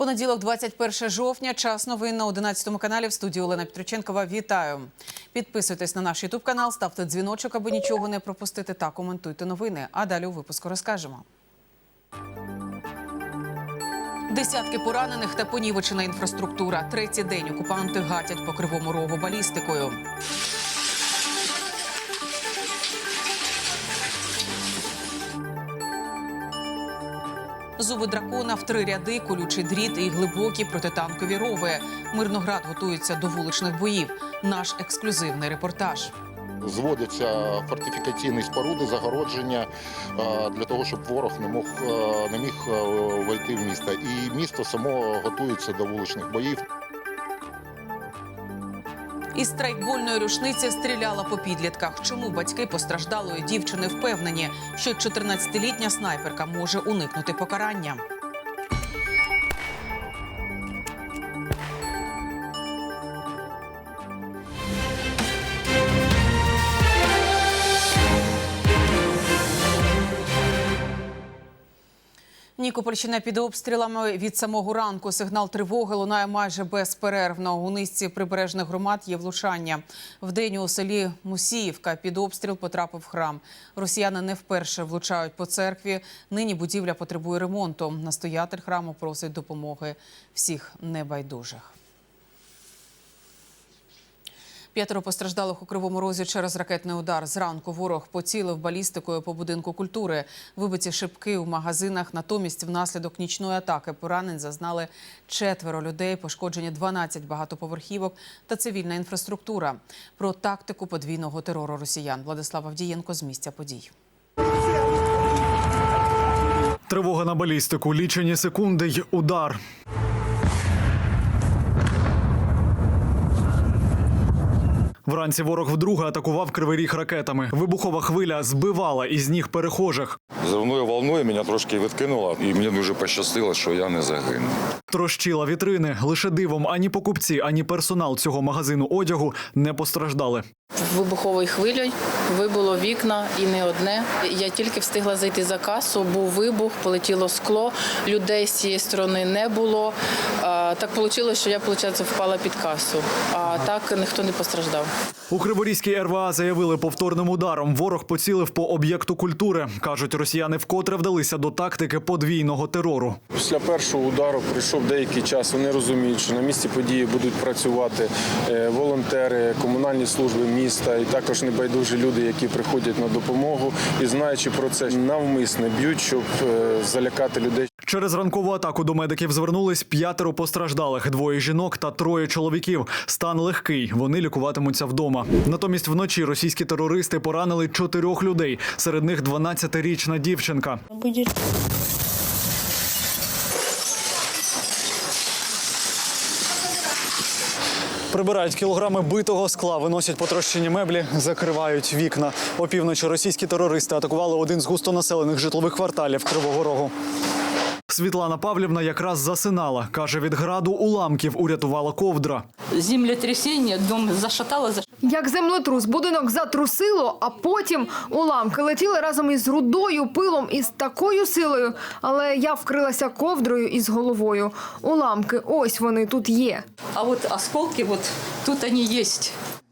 Понеділок, 21 жовтня. Час новин на 11 каналі. В студії Олена Петриченкова. Вітаю. Підписуйтесь на наш Ютуб канал, ставте дзвіночок, аби нічого не пропустити. Та коментуйте новини. А далі у випуску розкажемо. Десятки поранених та понівечена інфраструктура. Третій день окупанти гатять по кривому рогу балістикою. Зуби дракона в три ряди, колючий дріт і глибокі протитанкові рови. Мирноград готується до вуличних боїв. Наш ексклюзивний репортаж. Зводяться фортифікаційні споруди, загородження е, для того, щоб ворог не мог е, не міг е, войти в місто. І місто само готується до вуличних боїв. Із страйкбольної рушниці стріляла по підлітках. Чому батьки постраждалої дівчини впевнені, що 14-літня снайперка може уникнути покарання? Нікопольщина під обстрілами від самого ранку. Сигнал тривоги лунає майже безперервно. У низці прибережних громад є влучання. Вдень у селі Мусіївка під обстріл потрапив храм. Росіяни не вперше влучають по церкві. Нині будівля потребує ремонту. Настоятель храму просить допомоги всіх небайдужих. П'ятеро постраждалих у кривому розі через ракетний удар. Зранку ворог поцілив балістикою по будинку культури. Вибиті шибки у магазинах. Натомість, внаслідок нічної атаки поранень зазнали четверо людей. Пошкоджені 12 багатоповерхівок та цивільна інфраструктура. Про тактику подвійного терору росіян Владислав Авдієнко з місця подій. Тривога на балістику, лічені секунди й удар. Вранці ворог вдруге атакував кривий ріг ракетами. Вибухова хвиля збивала із ніг перехожих. Зривною волною мене трошки відкинуло, і мені дуже пощастило, що я не загинув. Трощила вітрини. Лише дивом ані покупці, ані персонал цього магазину одягу не постраждали. Вибуховою хвилею вибило вікна і не одне. Я тільки встигла зайти за касу, був вибух, полетіло скло, людей з цієї сторони не було. Так вийшло, що я виходить, впала під касу. А так ніхто не постраждав. У Криворізькій РВА заявили повторним ударом. Ворог поцілив по об'єкту культури. кажуть, росіяни вкотре вдалися до тактики подвійного терору. Після першого удару пройшов деякий час. Вони розуміють, що на місці події будуть працювати е, волонтери, комунальні служби міста і також небайдужі люди, які приходять на допомогу. І знаючи про це, навмисне б'ють, щоб е, залякати людей. Через ранкову атаку до медиків звернулись п'ятеро постраждалих, двоє жінок та троє чоловіків. Стан легкий. Вони лікуватимуться вдома. Натомість вночі російські терористи поранили чотирьох людей. Серед них 12-річна дівчинка. Прибирають кілограми битого скла, виносять потрощені меблі, закривають вікна. Опівночі російські терористи атакували один з густонаселених житлових кварталів Кривого Рогу. Світлана Павлівна якраз засинала. Каже, від граду уламків урятувала ковдра. землетрясіння, дом зашатало. Як землетрус, будинок затрусило, а потім уламки летіли разом із рудою, пилом і з такою силою. Але я вкрилася ковдрою із головою. Уламки, ось вони тут є. А от осколки, вот тут вони є.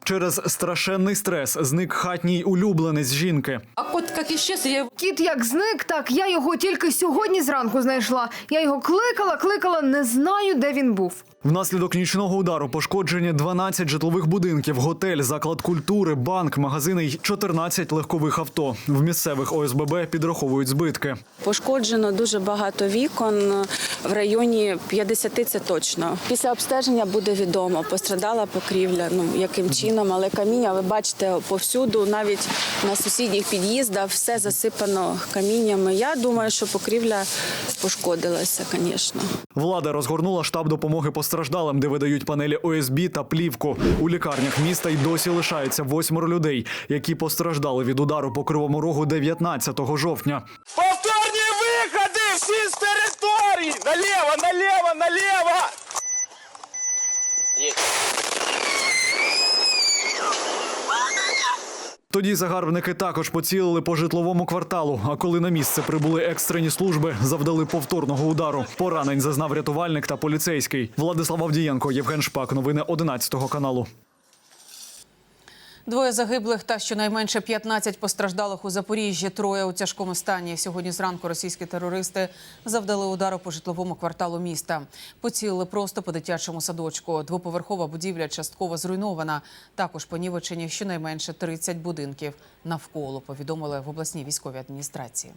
Через страшенний стрес зник хатній улюбленець жінки. А кот як іщез, я Кіт як зник, так я його тільки сьогодні зранку знайшла. Я його кликала, кликала, не знаю, де він був. Внаслідок нічного удару пошкоджені 12 житлових будинків, готель, заклад культури, банк, магазини й 14 легкових авто. В місцевих ОСББ підраховують збитки. Пошкоджено дуже багато вікон в районі 50 це точно. Після обстеження буде відомо, пострадала покрівля, ну яким чином, але каміння, ви бачите, повсюду, навіть на сусідніх під'їздах, все засипано каміннями. Я думаю, що покрівля пошкодилася, звісно. Влада розгорнула штаб допомоги постраждалим, де видають панелі ОСБ та плівку. У лікарнях міста й досі лишається восьмеро людей, які постраждали від удару по кривому рогу 19 жовтня. Повторні виходи всі з території! Наліво, наліво, наліво! Тоді загарбники також поцілили по житловому кварталу. А коли на місце прибули екстрені служби, завдали повторного удару. Поранень зазнав рятувальник та поліцейський. Владислав Авдієнко, Євген Шпак. Новини 11 каналу. Двоє загиблих та щонайменше 15 постраждалих у Запоріжжі. Троє у тяжкому стані. Сьогодні зранку російські терористи завдали удару по житловому кварталу міста. Поцілили просто по дитячому садочку. Двоповерхова будівля частково зруйнована. Також понівечені щонайменше 30 будинків навколо. Повідомили в обласній військовій адміністрації.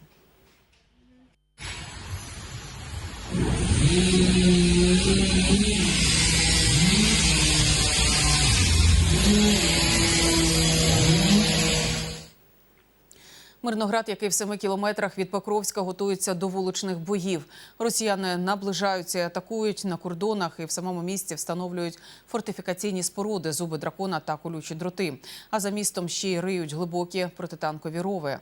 Мирноград, який в семи кілометрах від Покровська, готується до вуличних боїв. Росіяни наближаються і атакують на кордонах і в самому місті встановлюють фортифікаційні споруди, зуби дракона та колючі дроти. А за містом ще й риють глибокі протитанкові рови.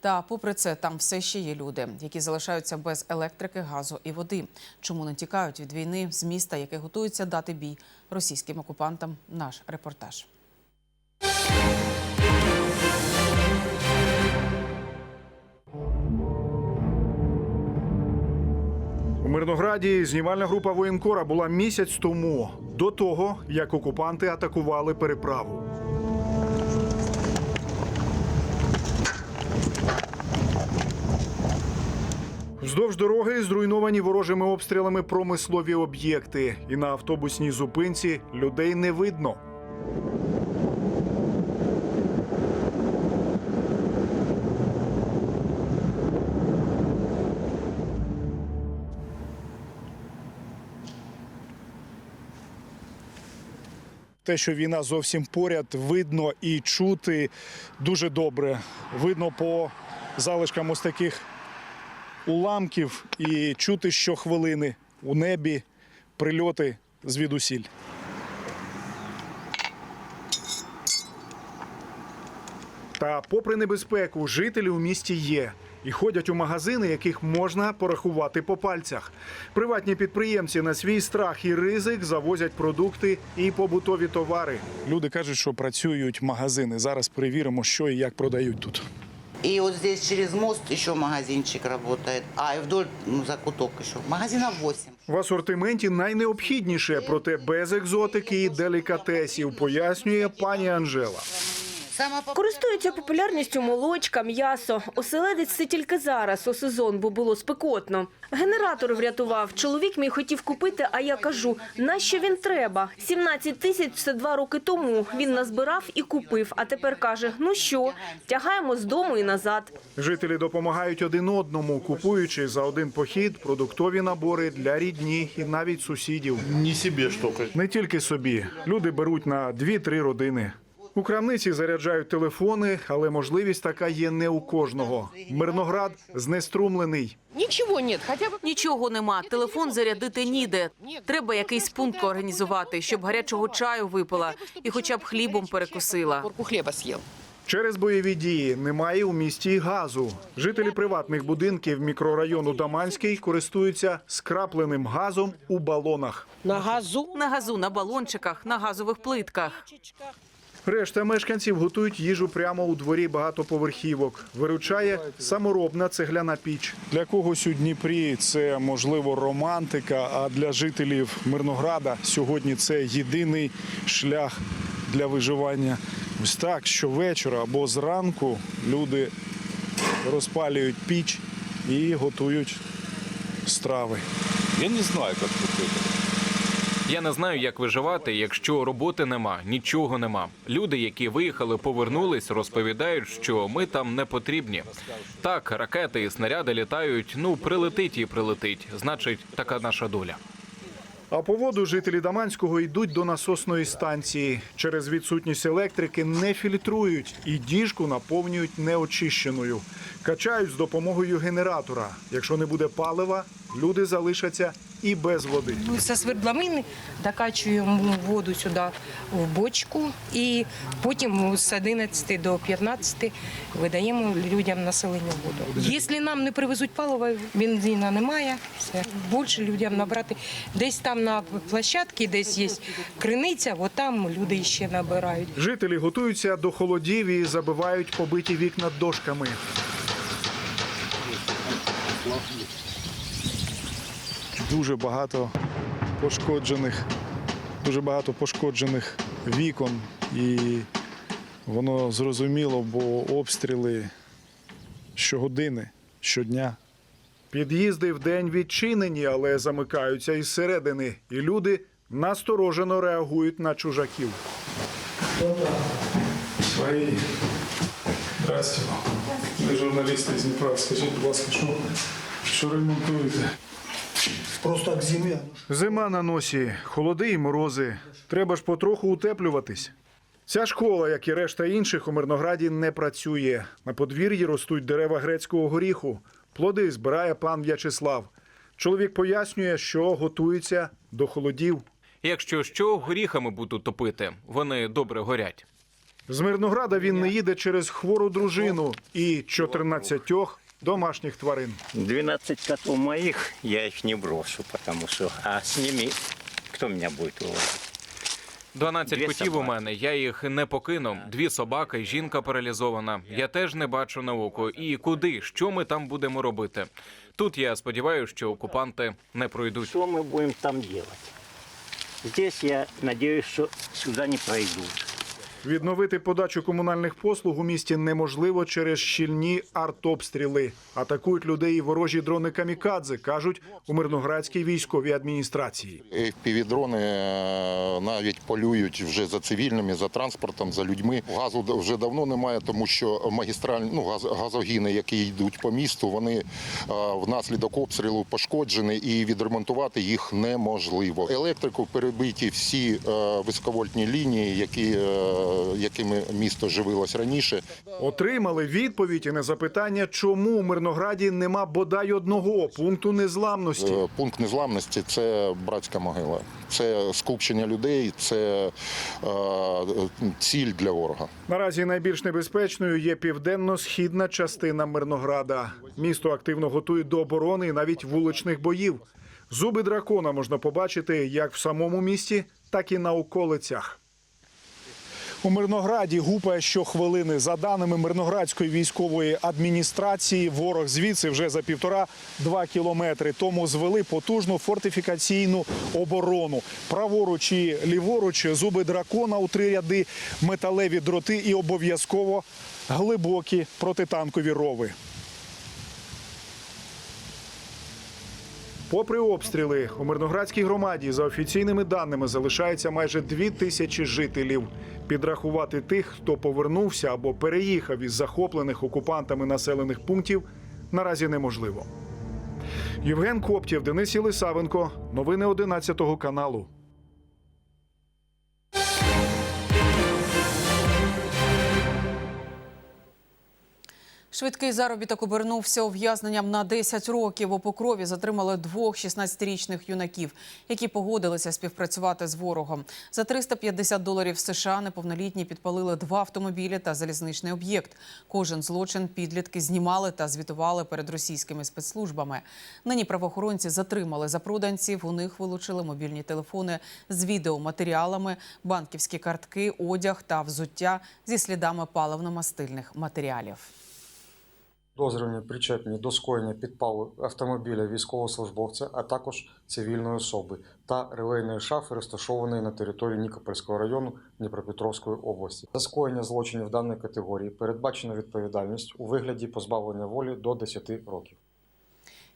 Та попри це, там все ще є люди, які залишаються без електрики, газу і води. Чому не тікають від війни з міста, яке готується дати бій російським окупантам? Наш репортаж. Мирнограді знімальна група воєнкора була місяць тому, до того, як окупанти атакували переправу. Вздовж дороги зруйновані ворожими обстрілами промислові об'єкти, і на автобусній зупинці людей не видно. Те, що війна зовсім поряд, видно і чути дуже добре. Видно по залишкам ось таких уламків і чути щохвилини у небі прильоти звідусіль. Та, попри небезпеку, жителі у місті є і ходять у магазини, яких можна порахувати по пальцях. Приватні підприємці на свій страх і ризик завозять продукти і побутові товари. Люди кажуть, що працюють магазини. Зараз перевіримо, що і як продають тут. И вот здесь через мост еще магазинчик работает. А, и вдоль ну, закуток еще. Магазина 8. В асортименті найнеобхідніше, проте без екзотики і делікатесів, пояснює пані Анжела. Користуються популярністю молочка, м'ясо. Оселедець це тільки зараз, у сезон, бо було спекотно. Генератор врятував. Чоловік мій хотів купити, а я кажу, нащо він треба? 17 тисяч це два роки тому. Він назбирав і купив, а тепер каже, ну що, тягаємо з дому і назад. Жителі допомагають один одному, купуючи за один похід продуктові набори для рідні і навіть сусідів. Не себе что-то. Не тільки собі. Люди беруть на 2-3 родини. У крамниці заряджають телефони, але можливість така є не у кожного. Мирноград знеструмлений. Ничего нет, хотя бы Нічого нема. Телефон зарядити ніде. Треба якийсь пункт організувати, щоб гарячого чаю випила і хоча б хлібом перекусила. хлеба съел. Через бойові дії немає у місті газу. Жителі приватних будинків мікрорайону Даманський користуються скрапленим газом у балонах. На газу На газу, на балончиках, на газових плитках. Решта мешканців готують їжу прямо у дворі багатоповерхівок. Виручає саморобна цегляна піч. Для когось у Дніпрі це можливо романтика. А для жителів Мирнограда сьогодні це єдиний шлях для виживання. Ось так щовечора або зранку люди розпалюють піч і готують страви. Я не знаю, как тут это. Я не знаю, як виживати, якщо роботи нема, нічого нема. Люди, які виїхали, повернулись, розповідають, що ми там не потрібні. Так, ракети і снаряди літають. Ну, прилетить і прилетить. Значить, така наша доля. А по воду жителі Даманського йдуть до насосної станції. Через відсутність електрики не фільтрують і діжку наповнюють неочищеною. Качають з допомогою генератора. Якщо не буде палива, люди залишаться і без води. Со свердловини докачуємо воду сюди в бочку і потім з 11 до 15 видаємо людям населенню воду. Якщо нам не привезуть паливо, бензина немає, все. Більше людям набрати. Десь там на площадці, десь є криниця, от там люди ще набирають. Жителі готуються до холодів і забивають побиті вікна дошками. Дуже багато пошкоджених, дуже багато пошкоджених вікон, і воно зрозуміло, бо обстріли щогодини, щодня. Під'їзди вдень відчинені, але замикаються із середини, і люди насторожено реагують на чужаків. Свої. Здравствуйте. Ви журналісти з Дніпра. Скажіть, будь ласка, що, що ремонтуєте? Просто як зима. Зима на носі, холоди і морози. Треба ж потроху утеплюватись. Ця школа, як і решта інших, у Мирнограді не працює. На подвір'ї ростуть дерева грецького горіху. Плоди збирає пан В'ячеслав. Чоловік пояснює, що готується до холодів. Якщо що, горіхами буду топити. Вони добре горять. З Мирнограда він не їде через хвору дружину і 14 домашніх тварин. 12 котов моих, я их не брошу, потому что... А с ними кто меня будет увозить? 12 Дві котів у собаки. мене, я їх не покину. Дві собаки, жінка паралізована. Я теж не бачу на око. І куди? Що ми там будемо робити? Тут я сподіваюся, що окупанти не пройдуть. Что мы будем там делать? Здесь я надеюсь, что сюда не пройдут. Відновити подачу комунальних послуг у місті неможливо через щільні артобстріли. Атакують людей і ворожі дрони камікадзе, кажуть у Мирноградській військовій адміністрації. FPV-дрони е, навіть полюють вже за цивільними, за транспортом, за людьми. Газу вже давно немає, тому що магістральні ну, газ, газогіни, які йдуть по місту, вони е, внаслідок обстрілу пошкоджені і відремонтувати їх неможливо. Електрику перебиті всі е, високовольтні лінії, які, якими місто живилось раніше. Отримали відповідь і на запитання, чому у Мирнограді нема бодай одного пункту незламності. Е, Пункт незламності це братська могила. Це скупчення людей, це е, ціль для ворога. Наразі найбільш небезпечною є південно-східна частина Мирнограда. Місто активно готують до оборони і навіть вуличних боїв. Зуби дракона можна побачити як в самому місті, так і на околицях. У Мирнограді гупає щохвилини. За даними Мирноградської військової адміністрації, ворог звідси вже за півтора-два кілометри тому звели потужну фортифікаційну оборону. Праворуч і ліворуч зуби дракона у три ряди, металеві дроти і обов'язково глибокі протитанкові рови. Попри обстріли, у Мирноградській громаді за офіційними даними залишається майже дві тисячі жителів. Підрахувати тих, хто повернувся або переїхав із захоплених окупантами населених пунктів, наразі неможливо. Євген Коптєв, Денис Єлисавенко. Новини 11 каналу. Швидкий заробіток обернувся ув'язненням на 10 років. У Покрові затримали двох 16-річних юнаків, які погодилися співпрацювати з ворогом. За 350 доларів США неповнолітні підпалили два автомобілі та залізничний об'єкт. Кожен злочин підлітки знімали та звітували перед російськими спецслужбами. Нині правоохоронці затримали запроданців. У них вилучили мобільні телефони з відеоматеріалами, банківські картки, одяг та взуття зі слідами паливно-мастильних матеріалів. Підозрювані причетні до скоєння підпалу автомобіля військовослужбовця, а також цивільної особи та релейної шафи, розташованої на території Нікопольського району Дніпропетровської області. За скоєння злочинів даної категорії передбачена відповідальність у вигляді позбавлення волі до 10 років.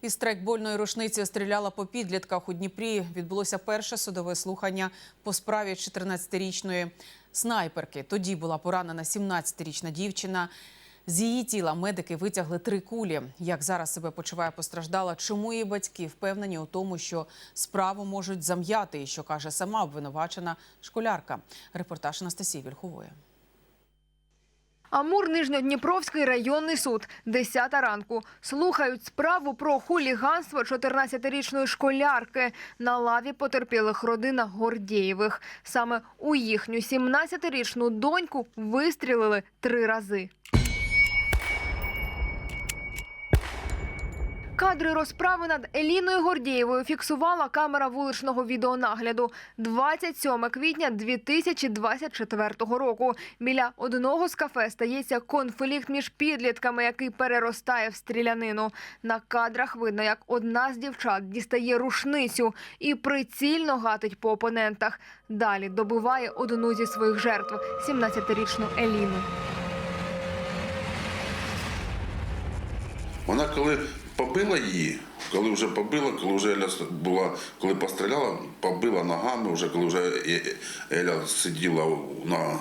Із страйкбольної рушниці стріляла по підлітках у Дніпрі. Відбулося перше судове слухання по справі 14-річної снайперки. Тоді була поранена 17-річна дівчина. З її тіла медики витягли три кулі. Як зараз себе почуває постраждала, чому її батьки впевнені у тому, що справу можуть зам'яти, і що каже сама обвинувачена школярка. Репортаж Анастасії Вільхової. Амур Нижньодніпровський районний суд. 10 ранку. Слухають справу про хуліганство 14-річної школярки. На лаві потерпілих родина Гордєєвих. Саме у їхню 17-річну доньку вистрілили три рази. Кадри розправи над Еліною Гордієвою фіксувала камера вуличного відеонагляду 27 квітня 2024 року. Біля одного з кафе стається конфлікт між підлітками, який переростає в стрілянину. На кадрах видно, як одна з дівчат дістає рушницю і прицільно гатить по опонентах. Далі добиває одну зі своїх жертв – 17-річну Еліну. Вона коли побила її, коли вже побила, коли вже Еля була, коли постріляла, побила ногами, вже коли вже Е- Еля сиділа на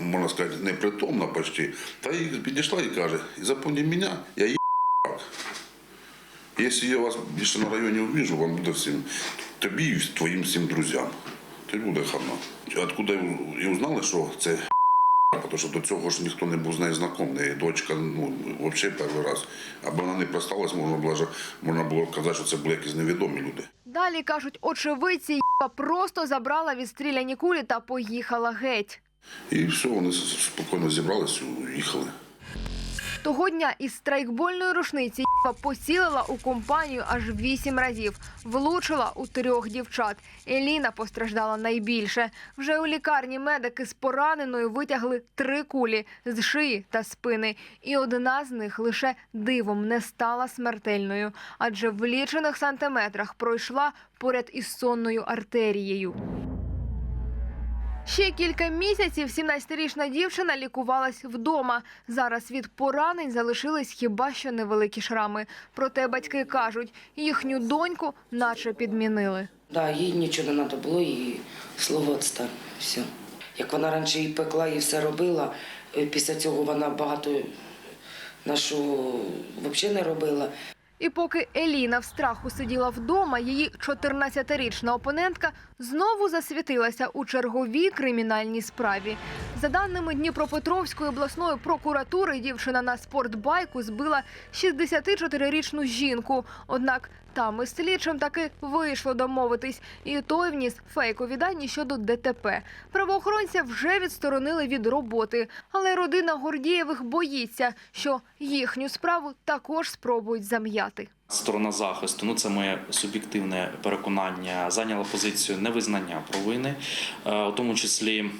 можна сказати, непритомна почти, та їй підійшла і каже, запомни мене, я її Якщо я вас більше на районі увижу, вам буде всім, тобі і твоїм всім друзям. Тобі буде хана. Откуда і узнали, що це тому що до цього ж ніхто не був з нею знайомий. Дочка, ну, взагалі перший раз. Аби вона не просталась, можна було, можна було казати, що це були якісь невідомі люди. Далі, кажуть, очевидці, їба просто забрала відстріляні кулі та поїхала геть. І все, вони спокійно зібрались і уїхали. Того дня із страйкбольної рушниці «Єба» поцілила у компанію аж вісім разів. Влучила у трьох дівчат. Еліна постраждала найбільше. Вже у лікарні медики з пораненою витягли три кулі з шиї та спини. І одна з них лише дивом не стала смертельною, адже в лічених сантиметрах пройшла поряд із сонною артерією. Ще кілька місяців 17-річна дівчина лікувалась вдома. Зараз від поранень залишились хіба що невеликі шрами. Проте батьки кажуть, їхню доньку наче підмінили. Да, їй нічого не треба було, і слово відстань. Все. Як вона раніше і пекла, і все робила, е, після цього вона багато нашого взагалі не робила. І поки Еліна в страху сиділа вдома, її 14-річна опонентка знову засвітилася у черговій кримінальній справі. За даними Дніпропетровської обласної прокуратури, дівчина на спортбайку збила 64-річну жінку. Однак там із слідчим таки вийшло домовитись, і той вніс фейкові дані щодо ДТП. Правоохоронця вже відсторонили від роботи, але родина Гордієвих боїться, що їхню справу також спробують зам'яти. Сторона захисту, ну це моє суб'єктивне переконання, зайняла позицію невизнання провини, е, у тому числі.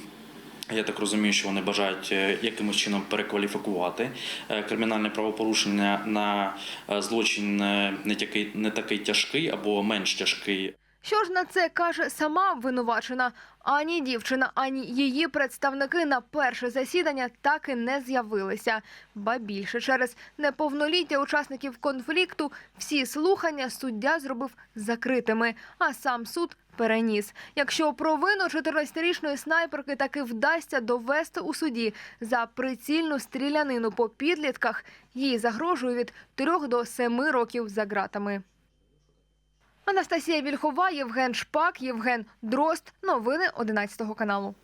Я так розумію, що вони бажають е, якимось чином перекваліфікувати е, кримінальне правопорушення на е, злочин не такий, не такий тяжкий або менш тяжкий. Що ж на це каже сама обвинувачена? Ані дівчина, ані її представники на перше засідання так і не з'явилися. Ба більше через неповноліття учасників конфлікту всі слухання суддя зробив закритими, а сам суд переніс. Якщо провину 14-річної снайперки таки вдасться довести у суді за прицільну стрілянину по підлітках, їй загрожує від 3 до 7 років за ґратами. Анастасія Вільхова, Євген Шпак, Євген Дрозд. Новини 11 каналу.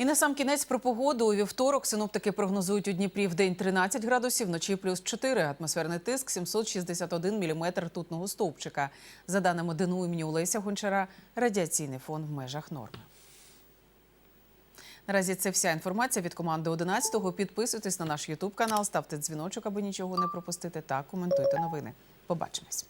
І на сам кінець про погоду у вівторок синоптики прогнозують у Дніпрі в день 13 градусів, вночі плюс 4. Атмосферний тиск 761 міліметр ртутного стовпчика. За даними ДНУ імені Олеся Гончара, радіаційний фон в межах норми. Наразі це вся інформація від команди 11-го. Підписуйтесь на наш Ютуб канал, ставте дзвіночок, аби нічого не пропустити, та коментуйте новини. Побачимось.